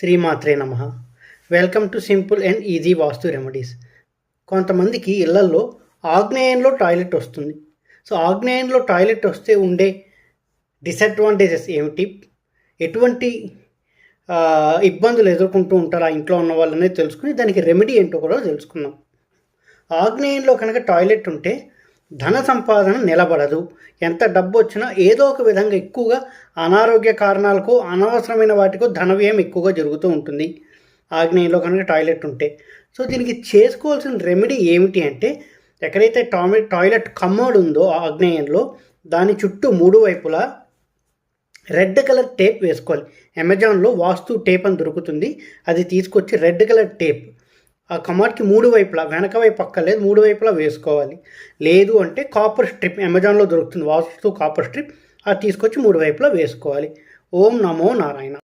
శ్రీమాత్రే నమ. Welcome to simple and easy vastu remedies కొంతమందికి ఇళ్ళల్లో ఆగ్నేయంలో టాయిలెట్ వస్తుంది. సో ఆగ్నేయంలో టాయిలెట్ వస్తే ఉండే డిసడ్వాంటేజెస్ ఏమిటి? ఎటువంటి ఇబ్బందులు ఎదుర్కొంటూ ఉంటారు ఆ ఇంట్లో ఉన్న వాళ్ళనే తెలుసుకుని దానికి రెమెడీ ఏంటో కూడా తెలుసుకుందాం. ఆగ్నేయంలో కనుక టాయిలెట్ ఉంటే ధన సంపాదన నిలబడదు. ఎంత డబ్బు వచ్చినా ఏదో ఒక విధంగా ఎక్కువగా అనారోగ్య కారణాలకు అనవసరమైన వాటికో ధన వ్యయం ఎక్కువగా జరుగుతూ ఉంటుంది. ఆగ్నేయంలో కనుక టాయిలెట్ ఉంటే. సో దీనికి చేసుకోవాల్సిన రెమెడీ ఏమిటి అంటే ఎక్కడైతే టామె టాయిలెట్ కమ్మోడ్ ఉందో ఆగ్నేయంలో దాని చుట్టూ మూడు వైపులా రెడ్ కలర్ టేప్ వేసుకోవాలి. అమెజాన్లో వాస్తు టేప్ అని దొరుకుతుంది. అది తీసుకొచ్చి రెడ్ కలర్ టేప్ ఆ కమాట్కి మూడు వైపులా వెనక వైపు అక్కర్లేదు మూడు వైపులా వేసుకోవాలి. లేదు అంటే కాపర్ స్ట్రిప్ అమెజాన్లో దొరుకుతుంది వాస్తు కాపర్ స్ట్రిప్ అది తీసుకొచ్చి మూడు వైపులా వేసుకోవాలి. ఓం నమో నారాయణ.